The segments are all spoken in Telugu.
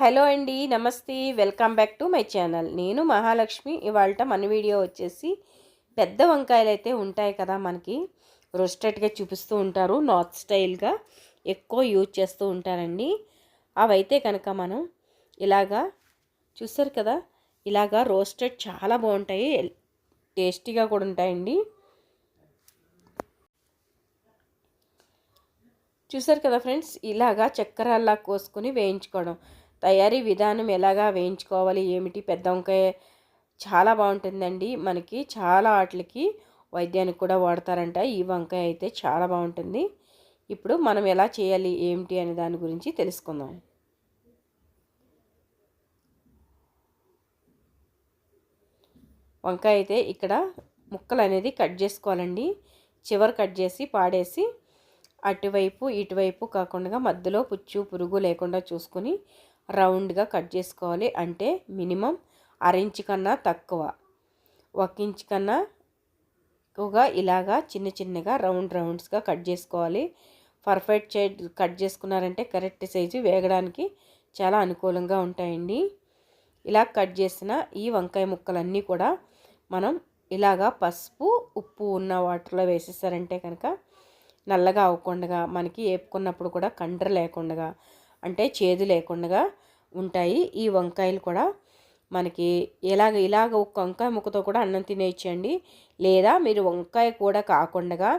హలో అండి నమస్తే welcome back to my channel. నేను మహాలక్ష్మి. ఇవాళ మన వీడియో వచ్చేసి పెద్ద వంకాయలు అయితే ఉంటాయి కదా మనకి. రోస్టెడ్గా చూపిస్తూ ఉంటారు నార్త్ స్టైల్గా ఎక్కువ యూజ్ చేస్తూ ఉంటారండి. అవైతే కనుక మనం ఇలాగా చూస్తారు కదా ఇలాగా రోస్టెడ్ చాలా బాగుంటాయి టేస్టీగా కూడా ఉంటాయండి. చూసారు కదా ఫ్రెండ్స్ ఇలాగా చక్కెరల్లా కోసుకొని వేయించుకోవడం. తయారీ విధానం ఎలాగా వేయించుకోవాలి ఏమిటి? పెద్ద వంకాయ చాలా బాగుంటుందండి. మనకి చాలా వాటికి వైద్యానికి కూడా వాడతారంట. ఈ వంకాయ అయితే చాలా బాగుంటుంది. ఇప్పుడు మనం ఎలా చేయాలి ఏమిటి అనే దాని గురించి తెలుసుకుందాం. వంకాయ అయితే ఇక్కడ ముక్కలు అనేది కట్ చేసుకోవాలండి. చివరి కట్ చేసి పాడేసి అటువైపు ఇటువైపు కాకుండా మధ్యలో పుచ్చు పురుగు లేకుండా చూసుకొని రౌండ్గా కట్ చేసుకోవాలి. అంటే మినిమం అరించ్ కన్నా తక్కువ. ఒక ఇంచ్ కన్నా ఎక్కువగా ఇలాగా చిన్న చిన్నగా రౌండ్ రౌండ్స్గా కట్ చేసుకోవాలి. పర్ఫెక్ట్ షేడ్ కట్ చేసుకున్నారంటే కరెక్ట్ సైజు వేగడానికి చాలా అనుకూలంగా ఉంటాయండి. ఇలా కట్ చేసిన ఈ వంకాయ ముక్కలన్నీ కూడా మనం ఇలాగా పసుపు ఉప్పు ఉన్న వాటర్లో వేసేసారంటే కనుక నల్లగా అవ్వకుండా మనకి వేపుకున్నప్పుడు కూడా కండ్ర లేకుండా అంటే చేదు లేకుండా ఉంటాయి. ఈ వంకాయలు కూడా మనకి ఇలాగ ఇలాగ ఒక వంకాయ ముక్కతో కూడా అన్నం తినేయచ్చండి. లేదా మీరు వంకాయ కూడా కాకుండా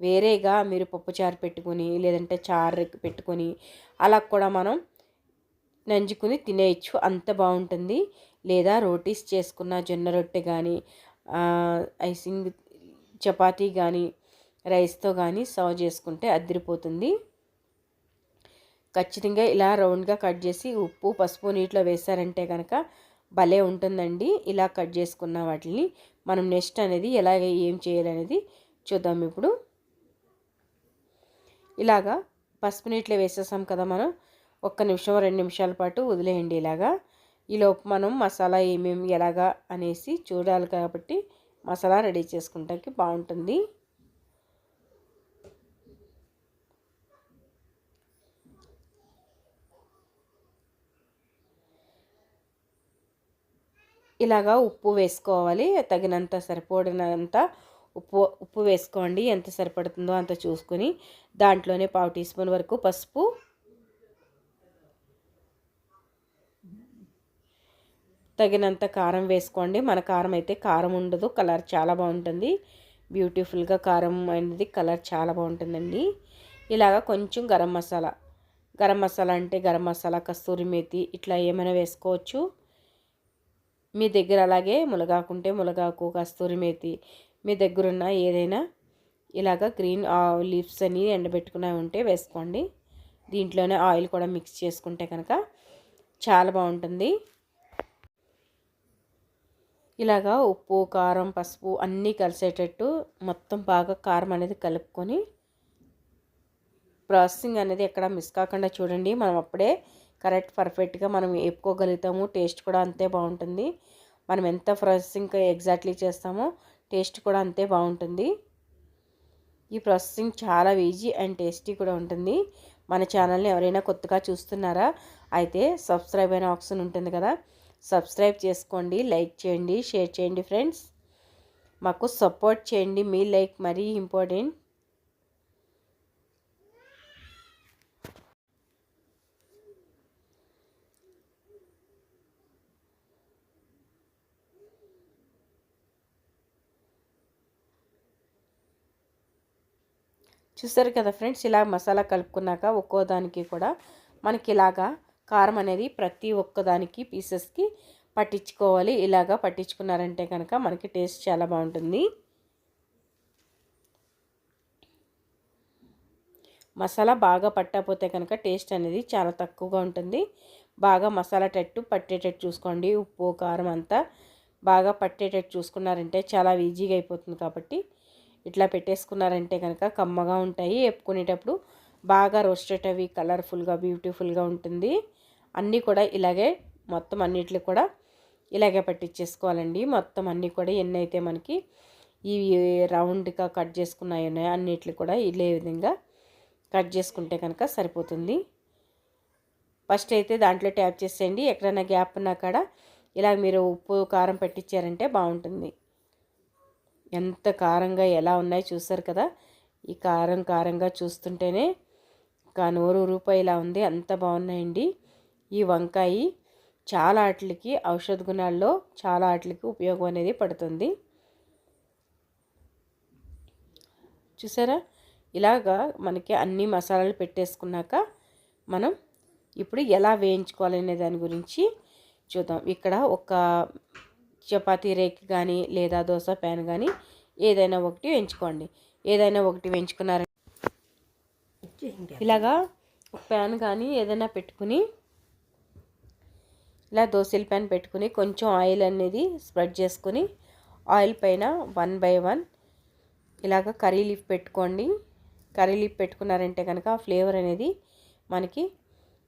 వేరేగా మీరు పప్పుచారు పెట్టుకొని లేదంటే చారు పెట్టుకొని అలా కూడా మనం నంజుకుని తినేయచ్చు. అంత బాగుంటుంది. లేదా రోటీస్ చేసుకున్న జొన్న రొట్టె కానీ ఐసింగ్ చపాతీ కానీ రైస్తో కానీ సర్వ్ చేసుకుంటే అదిరిపోతుంది. ఖచ్చితంగా ఇలా రౌండ్గా కట్ చేసి ఉప్పు పసుపు నీటిలో వేసారంటే కనుక భలే ఉంటుందండి. ఇలా కట్ చేసుకున్న వాటిని మనం నెక్స్ట్ అనేది ఎలాగ ఏం చేయాలనేది చూద్దాం ఇప్పుడు. ఇలాగా పసుపు నీటిలో వేసేసాం కదా మనం. ఒక్క నిమిషం రెండు నిమిషాల పాటు వదిలేయండి ఇలాగా. ఈలోపు మనం మసాలా ఏమేమి ఎలాగా అనేసి చూడాలి కాబట్టి మసాలా రెడీ చేసుకుంటానికి బాగుంటుంది. ఇలాగా ఉప్పు వేసుకోవాలి. తగినంత సరిపడినంత ఉప్పు ఉప్పు వేసుకోండి. ఎంత సరిపడుతుందో అంత చూసుకొని దాంట్లోనే పావు టీ స్పూన్ వరకు పసుపు. తగినంత కారం వేసుకోండి. మన కారం అయితే కారం ఉండదు. కలర్ చాలా బాగుంటుంది. బ్యూటిఫుల్గా కారం అనేది కలర్ చాలా బాగుంటుందండి. ఇలాగా కొంచెం గరం మసాలా గరం మసాలా అంటే గరం మసాలా కస్తూరి మేతి ఇట్లా ఏమైనా వేసుకోవచ్చు. మీ దగ్గర అలాగే మునగాకుంటే మునగాకు కస్తూరి మేతి మీ దగ్గరున్న ఏదైనా ఇలాగ గ్రీన్ లీవ్స్ అని ఎండబెట్టుకునే ఉంటే వేసుకోండి. దీంట్లోనే ఆయిల్ కూడా మిక్స్ చేసుకుంటే కనుక చాలా బాగుంటుంది. ఇలాగా ఉప్పు కారం పసుపు అన్నీ కలిసేటట్టు మొత్తం బాగా కారం అనేది కలుపుకొని ప్రాసెసింగ్ అనేది ఎక్కడ మిస్ కాకుండా చూడండి. మనం అప్పుడే కరెక్ట్ పర్ఫెక్ట్గా మనం వేపుకోగలుగుతాము. టేస్ట్ కూడా అంతే బాగుంటుంది. మనం ఎంత ప్రాసెసింగ్ ఎగ్జాక్ట్లీ చేస్తామో టేస్ట్ కూడా అంతే బాగుంటుంది. ఈ ప్రాసెసింగ్ చాలా ఈజీ అండ్ టేస్టీ కూడా ఉంటుంది. మన ఛానల్ని ఎవరైనా కొత్తగా చూస్తున్నారా? అయితే సబ్స్క్రైబ్ అయిన ఆప్షన్ ఉంటుంది కదా? సబ్స్క్రైబ్ చేసుకోండి లైక్ చేయండి షేర్ చేయండి ఫ్రెండ్స్. మాకు సపోర్ట్ చేయండి. మీ లైక్ మరీ ఇంపార్టెంట్. చూస్తారు కదా ఫ్రెండ్స్ ఇలా మసాలా కలుపుకున్నాక ఒక్కో దానికి కూడా మనకి ఇలాగా కారం అనేది ప్రతి ఒక్కదానికి పీసెస్కి పట్టించుకోవాలి. ఇలాగా పట్టించుకున్నారంటే కనుక మనకి టేస్ట్ చాలా బాగుంటుంది. మసాలా బాగా పట్టకపోతే కనుక టేస్ట్ అనేది చాలా తక్కువగా ఉంటుంది. బాగా మసాలా టట్టు పట్టేటట్టు చూసుకోండి. ఉప్పు కారం అంతా బాగా పట్టేటట్టు చూసుకున్నారంటే చాలా ఈజీగా అయిపోతుంది కాబట్టి ఇట్లా పెట్టేసుకున్నారంటే కనుక కమ్మగా ఉంటాయి. వేపుకునేటప్పుడు బాగా రోస్టెడ్ అవి కలర్ఫుల్గా బ్యూటిఫుల్గా ఉంటుంది. అన్నీ కూడా ఇలాగే మొత్తం అన్నిటిని కూడా ఇలాగే పట్టించేసుకోవాలండి. మొత్తం అన్నీ కూడా ఎన్నైతే మనకి ఈ రౌండ్గా కట్ చేసుకున్నాయి ఉన్నాయో అన్నిటిని కూడా ఇదే విధంగా కట్ చేసుకుంటే కనుక సరిపోతుంది. ఫస్ట్ అయితే దాంట్లో ట్యాప్ చేసేయండి. ఎక్కడైనా గ్యాప్ ఉన్నా కాడ ఇలా మీరు ఉప్పు కారం పెట్టించారంటే బాగుంటుంది. ఎంత కారంగా ఎలా ఉన్నాయో చూస్తారు కదా? ఈ కారం కారంగా చూస్తుంటేనే ఇంకా నూరు ఇలా ఉంది. అంత బాగున్నాయండి. ఈ వంకాయ చాలా ఆటలకి ఔషధ గుణాల్లో చాలా ఆటలకి ఉపయోగం అనేది పడుతుంది. చూసారా? ఇలాగా మనకి అన్ని మసాలాలు పెట్టేసుకున్నాక మనం ఇప్పుడు ఎలా వేయించుకోవాలనే దాని గురించి చూద్దాం. ఇక్కడ ఒక చపాతీ రేక్ కానీ లేదా దోశ ప్యాన్ కానీ ఏదైనా ఒకటి వేయించుకోండి ఏదైనా ఒకటి వేయించుకున్నారంటే ఇలాగా ప్యాన్ కానీ ఏదైనా పెట్టుకుని ఇలా దోశల ప్యాన్ పెట్టుకుని కొంచెం ఆయిల్ అనేది స్ప్రెడ్ చేసుకుని ఆయిల్ పైన వన్ బై వన్ ఇలాగ కర్రీ లీఫ్ పెట్టుకోండి. కర్రీ లీఫ్ పెట్టుకున్నారంటే కనుక ఫ్లేవర్ అనేది మనకి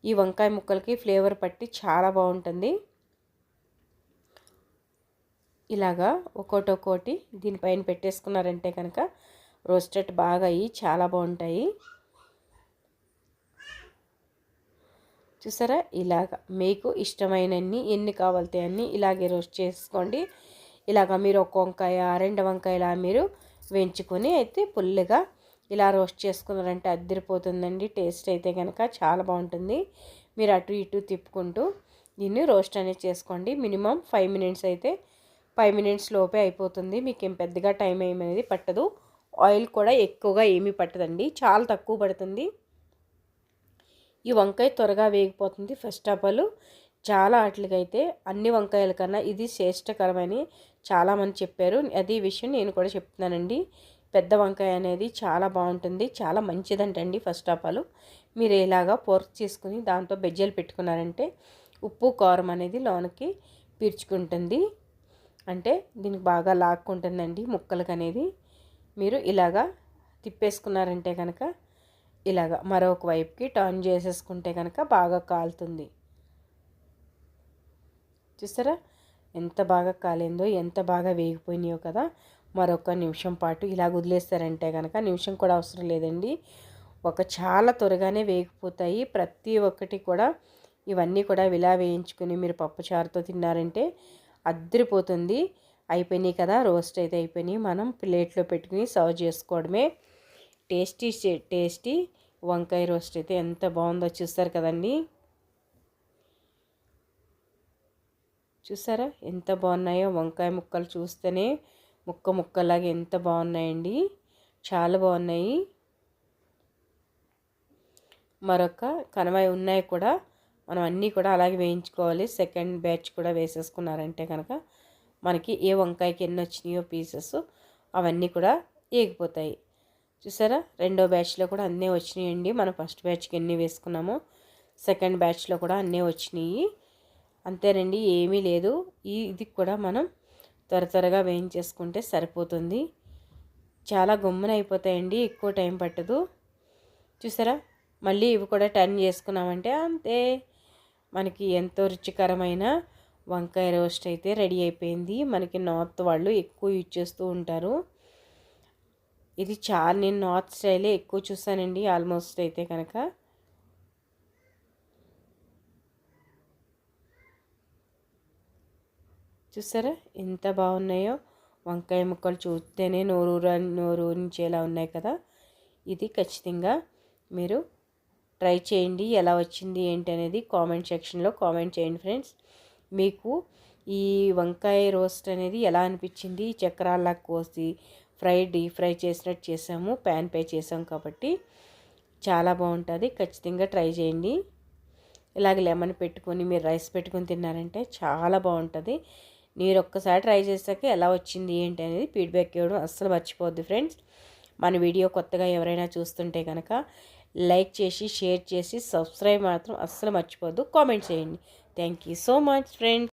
ఈ వంకాయ ముక్కలకి ఫ్లేవర్ పట్టి చాలా బాగుంటుంది. ఇలాగా ఒక్కోటి ఒక్కోటి దీనిపైన పెట్టేసుకున్నారంటే కనుక రోస్టెడ్ బాగా అయ్యి చాలా బాగుంటాయి. చూసారా? ఇలాగ మీకు ఇష్టమైనన్ని ఎన్ని కావాలితే అన్ని ఇలాగే రోస్ట్ చేసుకోండి. ఇలాగ మీరు ఒక వంకాయ రెండు వంకాయలా మీరు వేయించుకొని అయితే పుల్లగా ఇలా రోస్ట్ చేసుకున్నారంటే అద్దరిపోతుందండి. టేస్ట్ అయితే కనుక చాలా బాగుంటుంది. మీరు అటు ఇటు తిప్పుకుంటూ దీన్ని రోస్ట్ అనేది చేసుకోండి. మినిమం ఫైవ్ మినిట్స్ అయితే ఫైవ్ మినిట్స్ లోపే అయిపోతుంది. మీకు ఏం పెద్దగా టైం ఏమనేది పట్టదు. ఆయిల్ కూడా ఎక్కువగా ఏమీ పట్టదండి. చాలా తక్కువ పడుతుంది. ఈ వంకాయ త్వరగా వేగిపోతుంది. ఫస్ట్ ఆఫ్ ఆల్ చాలా వాటికైతే అన్ని వంకాయల కన్నా ఇది శ్రేష్టకరమని చాలామంది చెప్పారు. అదే విషయం నేను కూడా చెప్తున్నానండి. పెద్ద వంకాయ అనేది చాలా బాగుంటుంది. చాలా మంచిదంటండి ఫస్ట్ ఆఫ్ ఆల్. మీరు ఇలాగా పోర్క్ చేసుకుని దాంతో బెజ్జలు పెట్టుకున్నారంటే ఉప్పు కారం అనేది లోనకి పీర్చుకుంటుంది. అంటే దీనికి బాగా లాక్కుంటుందండి ముక్కలకు అనేది. మీరు ఇలాగా తిప్పేసుకున్నారంటే కనుక ఇలాగ మరొక వైపుకి టర్న్ చేసేసుకుంటే కనుక బాగా కాలుతుంది. చూసారా ఎంత బాగా కాలిందో ఎంత బాగా వేగిపోయినాయో కదా. మరొక నిమిషం పాటు ఇలా వదిలేస్తారంటే కనుక నిమిషం కూడా అవసరం లేదండి. ఒక చాలా త్వరగానే వేగిపోతాయి. ప్రతి ఒక్కటి కూడా ఇవన్నీ కూడా ఇలా వేయించుకుని మీరు పప్పుచారుతో తిన్నారంటే అద్దరిపోతుంది. అయిపోయినాయి కదా రోస్ట్ అయితే అయిపోయినాయి. మనం ప్లేట్లో పెట్టుకుని సర్వ్ చేసుకోవడమే. టేస్టీ టేస్టీ వంకాయ రోస్ట్ అయితే ఎంత బాగుందో చూస్తారు కదండి. చూసారా? ఎంత బాగున్నాయో వంకాయ ముక్కలు చూస్తేనే ముక్క ముక్కలాగా ఎంత బాగున్నాయండి. చాలా బాగున్నాయి. మరొక కనవాయి ఉన్నాయి కూడా. మనం అన్నీ కూడా అలాగే వేయించుకోవాలి. సెకండ్ బ్యాచ్ కూడా వేసేసుకున్నారంటే కనుక మనకి ఏ వంకాయకి ఎన్ని వచ్చినాయో పీసెస్ అవన్నీ కూడా ఏగిపోతాయి. చూసారా? రెండో బ్యాచ్లో కూడా అన్నీ వచ్చినాయండి. మనం ఫస్ట్ బ్యాచ్కి ఎన్ని వేసుకున్నామో సెకండ్ బ్యాచ్లో కూడా అన్నీ వచ్చినాయి. అంతేనండి ఏమీ లేదు. ఈ ఇది కూడా మనం త్వర త్వరగా వేయించేసుకుంటే సరిపోతుంది. చాలా గమ్మున అయిపోతాయండి ఎక్కువ టైం పట్టదు. చూసారా? మళ్ళీ ఇవి కూడా టర్న్ చేసుకున్నామంటే అంతే. మనకి ఎంతో రుచికరమైన వంకాయ రోస్ట్ అయితే రెడీ అయిపోయింది. మనకి నార్త్ వాళ్ళు ఎక్కువ యూజ్ చేస్తూ ఉంటారు. ఇది చాలా నేను నార్త్ స్టైలే ఎక్కువ చూసానండి ఆల్మోస్ట్ అయితే కనుక. చూసారా ఎంత బాగున్నాయో? వంకాయ ముక్కలు చూస్తేనే నోరు నోరు నుంచేలా ఉన్నాయి కదా? ఇది ఖచ్చితంగా మీరు ట్రై చేయండి ఎలా వచ్చింది ఏంటి అనేది కామెంట్ సెక్షన్లో కామెంట్ చేయండి ఫ్రెండ్స్. మీకు ఈ వంకాయ రోస్ట్ అనేది ఎలా అనిపించింది? చక్రాల్లా కోసి ఫ్రై డీప్ ఫ్రై చేసినట్టు చేసాము ప్యాన్ పే చేసాము కాబట్టి చాలా బాగుంటుంది. ఖచ్చితంగా ట్రై చేయండి. ఇలాగ లెమన్ పెట్టుకొని మీరు రైస్ పెట్టుకొని తిన్నారంటే చాలా బాగుంటుంది. మీరు ఒక్కసారి ట్రై చేసాక ఎలా వచ్చింది ఏంటి అనేది ఫీడ్బ్యాక్ ఇవ్వడం అస్సలు మర్చిపోద్ది ఫ్రెండ్స్. మన వీడియో కొత్తగా ఎవరైనా చూస్తుంటే కనుక లైక్ చేసి షేర్ చేసి సబ్స్క్రైబ్ మాత్రం అస్సలు మర్చిపోద్దు కామెంట్ చేయండి. Thank you so much friends.